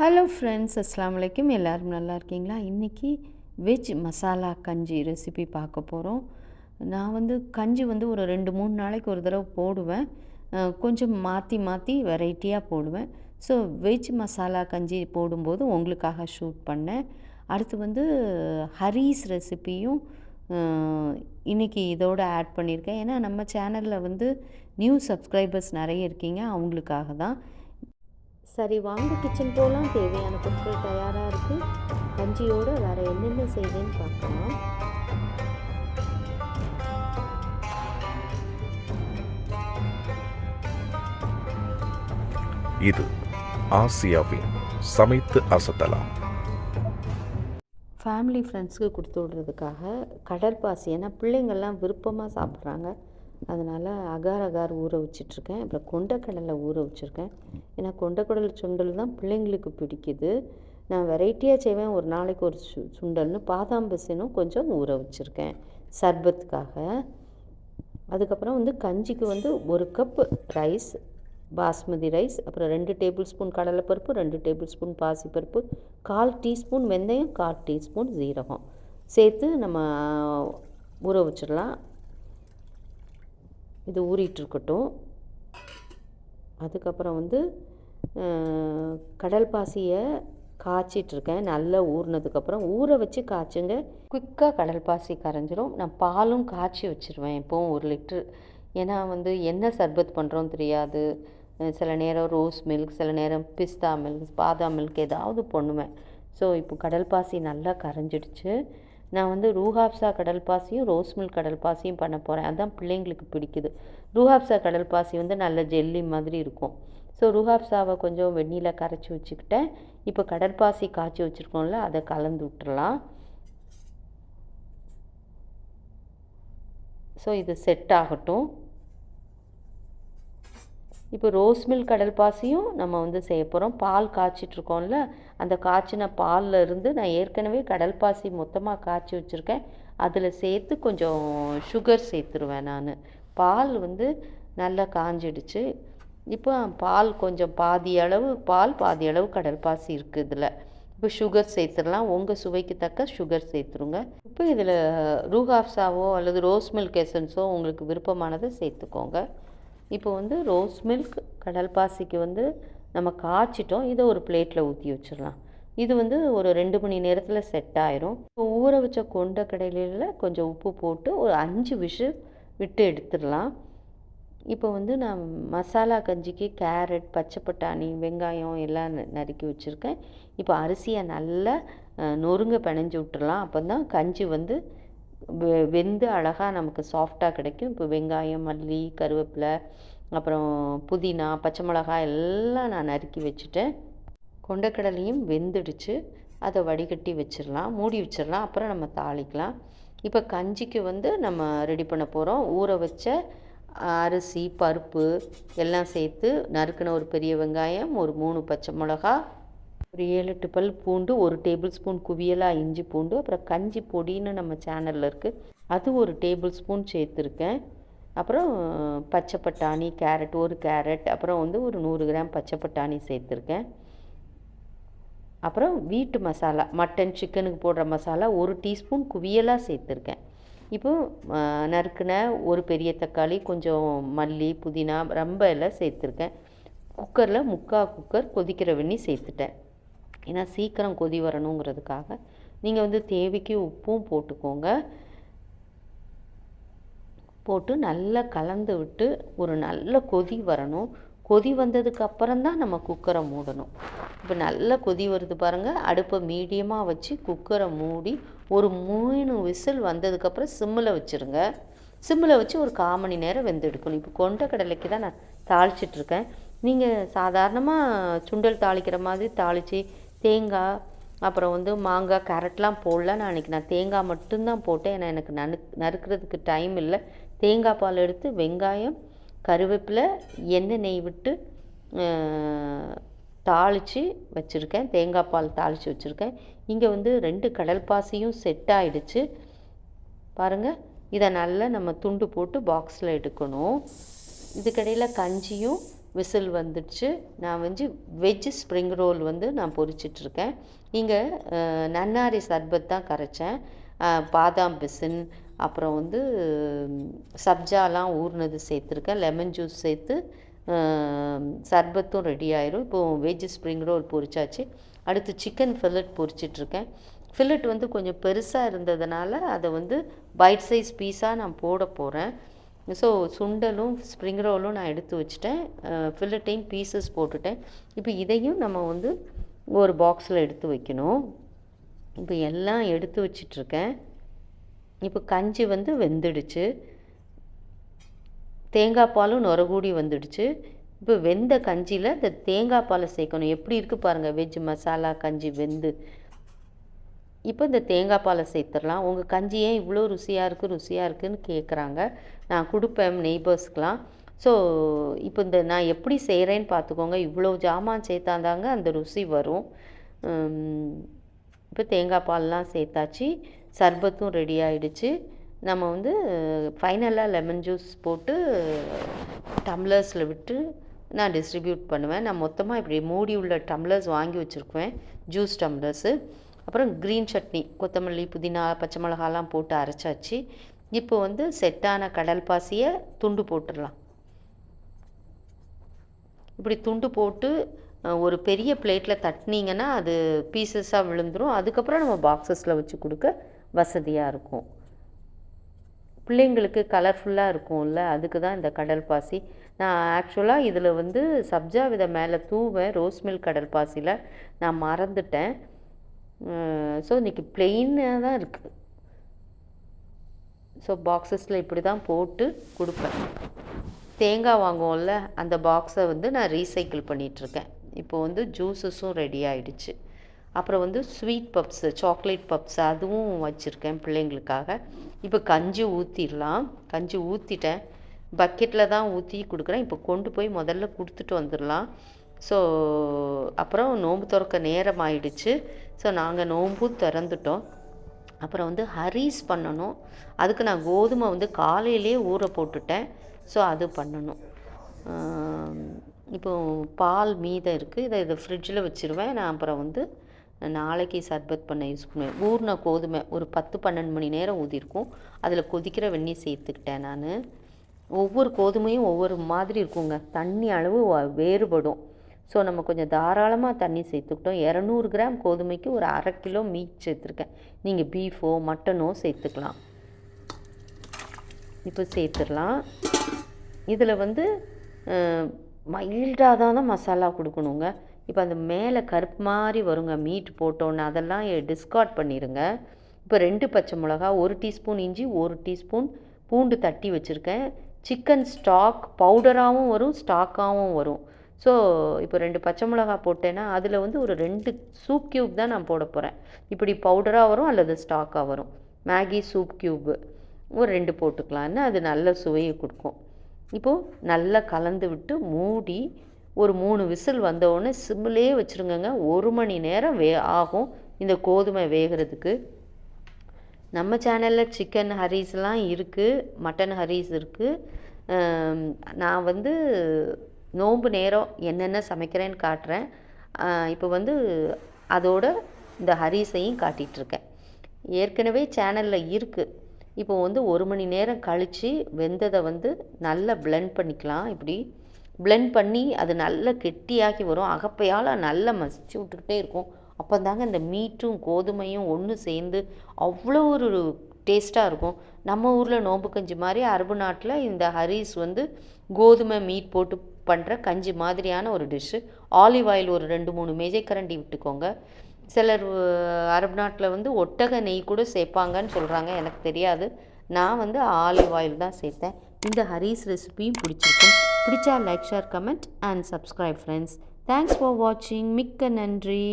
Hello friends அஸ்லாம் வலைக்கும் எல்லோரும் நல்லா இருக்கீங்களா? இன்றைக்கி வெஜ் மசாலா கஞ்சி ரெசிபி பார்க்க போகிறோம் நான் வந்து கஞ்சி வந்து ஒரு ரெண்டு மூணு நாளைக்கு ஒரு தடவை போடுவேன். கொஞ்சம் மாற்றி மாற்றி வெரைட்டியாக போடுவேன். ஸோ வெஜ் மசாலா கஞ்சி போடும்போது உங்களுக்காக ஷூட் பண்ணேன். அடுத்து வந்து ஹரீஸ் ரெசிபியும் இன்றைக்கி இதோட ஆட் பண்ணியிருக்கேன். ஏன்னா நம்ம சேனலில் வந்து நியூ சப்ஸ்கிரைபர்ஸ் நிறைய இருக்கீங்க. அவங்களுக்காக தான். சரி வாங்க கிச்சன் போகலாம் தேவையான பொருட்கள் தயாராக இருக்குது கஞ்சியோட வேறு என்னென்ன செய்யுதுன்னு பார்க்கலாம். இது ஆசியாவின் சமைத்து அசத்தலாம். ஃபேமிலி ஃப்ரெண்ட்ஸுக்கு கொடுத்து விட்றதுக்காக கடற்பாசி ஏன்னா பிள்ளைங்கள்லாம் விருப்பமாக சாப்பிட்றாங்க. அதனால் அகார் அகார் ஊற வச்சிட்ருக்கேன். அப்புறம் கொண்டக்கடலை ஊற வச்சுருக்கேன். ஏன்னா கொண்டக்கடலை சுண்டல் தான் பிள்ளைங்களுக்கு பிடிக்குது. நான் வெரைட்டியாக செய்வேன். ஒரு நாளைக்கு ஒரு சு சுண்டல்னு பாதாம் பசினும் கொஞ்சம் ஊற வச்சுருக்கேன். சர்பத்துக்காக. அதுக்கப்புறம் வந்து கஞ்சிக்கு வந்து ஒரு கப்பு ரைஸ் பாஸ்மதி ரைஸ் அப்புறம் ரெண்டு டேபிள் ஸ்பூன் கடலைப்பருப்பு ரெண்டு டேபிள் ஸ்பூன் பாசிப்பருப்பு கால் டீஸ்பூன் வெந்தயம் கால் டீஸ்பூன் ஜீரகம் சேர்த்து நம்ம ஊற வச்சிடலாம். இது ஊறிட்டுருக்கட்டும். அதுக்கப்புறம் வந்து கடல் பாசியை காய்ச்சிட்ருக்கேன் நல்லா ஊறினதுக்கப்புறம் ஊற வச்சு காய்ச்சுங்க. குயிக்காக கடல் பாசி கரைஞ்சிரும். நான் பாலும் காய்ச்சி வச்சுருவேன் எப்போவும் ஒரு லிட்ரு. ஏன்னா வந்து என்ன சர்பத் பண்ணுறோம் தெரியாது. சில நேரம் ரோஸ் மில்க் சில நேரம் பிஸ்தா மில்க் பாதாம் மில்க் ஏதாவது பண்ணுவேன் ஸோ இப்போ கடல் பாசி நல்லா கரைஞ்சிடுச்சு. நான் வந்து ரூஹாப்சா கடல் பாசியும் ரோஸ்மில் கடல் பாசியும் பண்ண போகிறேன் அதுதான் பிள்ளைங்களுக்கு பிடிக்குது. ரூஹாப்சா கடல் பாசி வந்து நல்ல ஜெல்லி மாதிரி இருக்கும். ஸோ ரூஹாப்சாவை கொஞ்சம் வெந்நியில் கரைச்சி வச்சுக்கிட்டேன். இப்போ கடற்பாசி காய்ச்சி வச்சுருக்கோம்ல அதை கலந்து விட்டுறலாம். ஸோ இது செட் ஆகட்டும். இப்போ ரோஸ் மில்க் கடல் பாசியும் நம்ம வந்து செய்ய போகிறோம் பால் காய்ச்சிட்ருக்கோம்ல அந்த காய்ச்சின பாலில் இருந்து நான் ஏற்கனவே கடல் பாசி மொத்தமாக காய்ச்சி வச்சுருக்கேன். அதில் சேர்த்து கொஞ்சம் சுகர் சேர்த்துருவேன் நான். பால் வந்து நல்லா காஞ்சிடுச்சு. இப்போ பால் கொஞ்சம் பாதி அளவு பால் பாதி அளவு கடல் பாசி இருக்குது இதில். இப்போ சுகர் சேர்த்துடலாம். உங்கள் சுவைக்கு தக்க சுகர் சேர்த்துருங்க. இப்போ இதில் ரூஹாப்ஸாவோ அல்லது ரோஸ் மில்க் எசன்ஸோ உங்களுக்கு விருப்பமானதை சேர்த்துக்கோங்க. இப்போ வந்து ரோஸ் மில்க் கடல் பாசிக்கு வந்து நம்ம காய்ச்சிட்டோம். இதை ஒரு பிளேட்டில் ஊற்றி வச்சிடலாம். இது வந்து ஒரு ரெண்டு மணி நேரத்தில் செட் ஆயிரும். இப்போ ஊற வச்ச கொண்ட கடையில கொஞ்சம் உப்பு போட்டு ஒரு அஞ்சு விஷு விட்டு எடுத்துடலாம். இப்போ வந்து நான் மசாலா கஞ்சிக்கு கேரட் பச்சை பட்டாணி வெங்காயம் எல்லாம் நறுக்கி வச்சுருக்கேன். இப்போ அரிசியை நல்லா நொறுங்க பிணைஞ்சு விட்டுறலாம் அப்போ தான் கஞ்சி வந்து வெந்து அழகாக நமக்கு சாஃப்டாக கிடைக்கும். இப்போ வெங்காயம் மல்லி கருவேப்பிலை அப்புறம் புதினா பச்சை மிளகாய் எல்லாம் நான் நறுக்கி வச்சுட்டேன். கொண்டக்கடலையும் வெந்துடுச்சு. அதை வடிகட்டி வச்சிடலாம். மூடி வச்சிடலாம். அப்புறம் நம்ம தாளிக்கலாம். இப்போ கஞ்சிக்கு வந்து நம்ம ரெடி பண்ண போகிறோம் ஊற வச்ச அரிசி பருப்பு எல்லாம் சேர்த்து நறுக்கின ஒரு பெரிய வெங்காயம் ஒரு மூணு பச்சை மிளகா ஒரு ஏழு எட்டு பல் பூண்டு ஒரு டேபிள் ஸ்பூன் குவியலாக இஞ்சி பூண்டு அப்புறம் கஞ்சி பொடின்னு நம்ம சேனலில் இருக்குது அது ஒரு டேபிள் ஸ்பூன் சேர்த்துருக்கேன். அப்புறம் பச்சை பட்டாணி கேரட் ஒரு கேரட் அப்புறம் வந்து ஒரு நூறு கிராம் பச்சை பட்டாணி சேர்த்துருக்கேன். அப்புறம் வீட்டு மசாலா மட்டன் சிக்கனுக்கு போடுற மசாலா ஒரு டீஸ்பூன் குவியலாக சேர்த்துருக்கேன். இப்போ நறுக்குன ஒரு பெரிய தக்காளி கொஞ்சம் மல்லி புதினா ரொம்ப எல்லாம் சேர்த்துருக்கேன். குக்கரில் முக்கால் குக்கர் கொதிக்கிற வெண்ணி சேர்த்துட்டேன். ஏன்னா சீக்கிரம் கொதி வரணுங்கிறதுக்காக நீங்கள் வந்து தேவைக்கு உப்பும் போட்டுக்கோங்க. போட்டு நல்லா கலந்து விட்டு ஒரு நல்ல கொதி வரணும். கொதி வந்ததுக்கு அப்புறம் தான் நம்ம குக்கரை மூடணும். இப்போ நல்லா கொதி வருது பாருங்கள் அடுப்பை மீடியமாக வச்சு குக்கரை மூடி ஒரு மூணு விசில் வந்ததுக்கப்புறம் சிம்மில் வச்சுருங்க. சிம்மில் வச்சு ஒரு கால் மணி நேரம் வெந்து எடுக்கணும். இப்போ கொண்ட கடலைக்கு தான் நான் தாளிச்சிட்ருக்கேன் நீங்கள் சாதாரணமாக சுண்டல் தாளிக்கிற மாதிரி தாளித்து தேங்காய் அப்புறம் வந்து மாங்காய் கேரட்லாம் போடல. நான் அன்றைக்கி நான் தேங்காய் மட்டும்தான் போட்டேன். ஏன்னா எனக்கு நனு நறுக்கிறதுக்கு டைம் இல்லை. தேங்காய் பால் எடுத்து வெங்காயம் கருவேப்பிலை எண்ணெய் நெய் விட்டு தாளித்து வச்சுருக்கேன். தேங்காய் பால் தாளித்து வச்சுருக்கேன். இங்கே வந்து ரெண்டு கடல் பாசியும் செட் ஆகிடுச்சு பாருங்கள் இதை நல்லா நம்ம துண்டு போட்டு பாக்ஸில் எடுக்கணும். இதுக்கடையில் கஞ்சியும் விசில் வந்துடுச்சு. நான் வந்து வெஜ் ஸ்ப்ரிங் ரோல் வந்து நான் பொரிச்சிட்ருக்கேன். இங்கே நன்னாரி சர்பத் தான் கரைச்சேன். பாதாம் பிசின் அப்புறம் வந்து சப்ஜாலாம் ஊறினது சேர்த்துருக்கேன். லெமன் ஜூஸ் சேர்த்து சர்பத்தும் ரெடி ஆயிரும். இப்போது வெஜ் ஸ்ப்ரிங் ரோல் பொரிச்சாச்சு. அடுத்து சிக்கன் ஃபில்லட் பொரிச்சிட்ருக்கேன். ஃபில்லட் வந்து கொஞ்சம் பெருசாக இருந்ததுனால அதை வந்து பைட் சைஸ் பீஸாக நான் போட போகிறேன் ஸோ சுண்டலும் ஸ்ப்ரிங் ரோலும் நான் எடுத்து வச்சுட்டேன். ஃபில்லட்டையும் பீசஸ் போட்டுட்டேன். இப்போ இதையும் நம்ம வந்து ஒரு பாக்ஸில் எடுத்து வைக்கணும். இப்போ எல்லாம் எடுத்து வச்சிட்ருக்கேன். இப்போ கஞ்சி வந்து வெந்துடுச்சு. தேங்காய் பாலும் நுரகூடி வந்துடுச்சு. இப்போ வெந்த கஞ்சியில் இந்த தேங்காய் பாலை சேர்க்கணும். எப்படி இருக்குது பாருங்கள் வெஜ் மசாலா கஞ்சி வெந்து. இப்போ இந்த தேங்காய் பாலை சேர்த்துடலாம். உங்கள் கஞ்சி ஏன் இவ்வளோ ருசியாக இருக்குது ருசியாக இருக்குன்னு கேட்குறாங்க நான் கொடுப்பேன் நெய்பர்ஸ்க்கெலாம் ஸோ இப்போ இந்த நான் எப்படி செய்கிறேன்னு பார்த்துக்கோங்க இவ்வளோ ஜாமான் சேர்த்தாந்தாங்க அந்த ருசி வரும். இப்போ தேங்காய் பால்லாம் சேர்த்தாச்சு. சர்பத்தும் ரெடி ஆகிடுச்சு நம்ம வந்து ஃபைனலாக லெமன் ஜூஸ் போட்டு டம்ளர்ஸில் விட்டு நான் டிஸ்ட்ரிபியூட் பண்ணுவேன். நான் மொத்தமாக இப்படி மூடி உள்ள டம்ளர்ஸ் வாங்கி வச்சுருக்குவேன். ஜூஸ் டம்ளர்ஸு அப்புறம் க்ரீன் சட்னி கொத்தமல்லி புதினா பச்சை மிளகாலாம் போட்டு அரைச்சாச்சு. இப்போ வந்து செட்டான கடல் பாசியை துண்டு போட்டுடலாம். இப்படி துண்டு போட்டு ஒரு பெரிய பிளேட்டில் தட்டினீங்கன்னா அது பீசஸாக விழுந்துடும் அதுக்கப்புறம் நம்ம பாக்ஸஸில் வச்சு கொடுக்க வசதியாக இருக்கும். பிள்ளைங்களுக்கு கலர்ஃபுல்லாக இருக்கும்ல அதுக்கு தான் இந்த கடல் பாசி. நான் ஆக்சுவலாக இதில் வந்து சப்ஜா விதை மேலே தூவேன். ரோஸ் மில்க் கடல் பாசியில் நான் மறந்துட்டேன். ஸோ இன்றைக்கி பிளெயினாக தான் இருக்குது ஸோ பாக்ஸஸில் இப்படி தான் போட்டு கொடுப்பேன். தேங்காய் வாங்குவோம்ல அந்த பாக்ஸை வந்து நான் ரீசைக்கிள் பண்ணிகிட்ருக்கேன் இப்போ வந்து ஜூஸஸும் ரெடி ஆகிடுச்சு அப்புறம் வந்து ஸ்வீட் பப்ஸு சாக்லேட் பப்ஸ் அதுவும் வச்சுருக்கேன் பிள்ளைங்களுக்காக. இப்போ கஞ்சி ஊற்றிடலாம் கஞ்சி ஊற்றிட்டேன் பக்கெட்டில் தான் ஊற்றி கொடுக்குறேன். இப்போ கொண்டு போய் முதல்ல கொடுத்துட்டு வந்துடலாம். ஸோ அப்புறம் நோன்பு திறக்க நேரம் ஆயிடுச்சு ஸோ நாங்கள் நோன்பும் திறந்துட்டோம். அப்புறம் வந்து ஹரீஸ் பண்ணணும். அதுக்கு நான் கோதுமை வந்து காலையிலே ஊற போட்டுட்டேன். ஸோ அது பண்ணணும். இப்போது இப்போ பால் மீதம் இருக்குது இதை இதை ஃப்ரிட்ஜில் வச்சுருவேன். நான் அப்புறம் வந்து நாளைக்கு சர்பத் பண்ண யூஸ் பண்ணுவேன். ஊர்ன கோதுமை ஒரு பத்து பன்னெண்டு மணி நேரம் ஊதிருக்கும் அதில் கொதிக்கிற வெந்நீர் சேர்த்துக்கிட்டேன் நான். ஒவ்வொரு கோதுமையும் ஒவ்வொரு மாதிரி இருக்குங்க. தண்ணி அளவு வேறுபடும். ஸோ நம்ம கொஞ்சம் தாராளமாக தண்ணி சேர்த்துக்கிட்டோம். இரநூறு கிராம் கோதுமைக்கு ஒரு அரை கிலோ மீட் சேர்த்துருக்கேன். நீங்கள் பீஃபோ மட்டனோ சேர்த்துக்கலாம். இப்போ சேர்த்துடலாம். இதில் வந்து மைல்டாக தான் தான் மசாலா கொடுக்கணுங்க. இப்போ அந்த மேலே கருப்பு மாதிரி வருங்க மீட் போட்டோன்னு அதெல்லாம் டிஸ்கார்ட் பண்ணிடுங்க இப்போ ரெண்டு பச்சை மிளகா ஒரு டீஸ்பூன் இஞ்சி ஒரு டீஸ்பூன் பூண்டு தட்டி வச்சுருக்கேன். சிக்கன் ஸ்டாக் பவுடராகவும் வரும் ஸ்டாக்காகவும் வரும். ஸோ இப்போ ரெண்டு பச்சை மிளகா போட்டேன்னா அதில் வந்து ஒரு ரெண்டு சூப் கியூப் தான் நான் போட போகிறேன் இப்படி பவுடராக வரும் அல்லது ஸ்டாக்காக வரும். மேகி சூப் கியூபு ஒரு ரெண்டு போட்டுக்கலான்னு அது நல்ல சுவையை கொடுக்கும். இப்போது நல்லா கலந்து விட்டு மூடி ஒரு மூணு விசில் வந்தவுடனே சிம்மிலே வச்சுருங்கங்க. ஒரு மணி நேரம் வே ஆகும் இந்த கோதுமை வேகிறதுக்கு. நம்ம சேனலில் சிக்கன் ஹரீஸ்லாம் இருக்குது மட்டன் ஹரீஸ் இருக்குது நான் வந்து நோன்பு நேரம் என்னென்ன சமைக்கிறேன்னு காட்டுறேன். இப்போ வந்து அதோட இந்த ஹரிஸையும் காட்டிகிட்ருக்கேன். ஏற்கனவே சேனலில் இருக்குது இப்போ வந்து ஒரு மணி நேரம் கழித்து வெந்ததை வந்து நல்லா பிளெண்ட் பண்ணிக்கலாம். இப்படி பிளெண்ட் பண்ணி அது நல்லா கெட்டியாக்கி வரும். அகப்பையால் நல்லா மசிச்சு விட்டுக்கிட்டே இருக்கும். அப்போ தாங்க இந்த மீட்டும் கோதுமையும் ஒன்று சேர்ந்து அவ்வளோ ஒரு டேஸ்ட்டாக இருக்கும். நம்ம ஊரில் நோம்பு கஞ்சி மாதிரி அரபு நாட்டில் இந்த ஹரீஸ் வந்து கோதுமை மீட் போட்டு பண்ணுற கஞ்சி மாதிரியான ஒரு டிஷ்ஷு. ஆலிவ் ஆயில் ஒரு ரெண்டு மூணு மேஜைக்கரண்டி விட்டுக்கோங்க. சிலர் அரபு நாட்டில் வந்து ஒட்டக நெய் கூட சேர்ப்பாங்கன்னு சொல்கிறாங்க எனக்கு தெரியாது. நான் வந்து ஆலிவ் ஆயில் தான் சேர்த்தேன் இந்த ஹரீஸ் ரெசிபியும் பிடிச்சிருக்கும். பிடிச்சா like share comment and subscribe friends. Thanks for வாட்சிங். மிக்க நன்றி.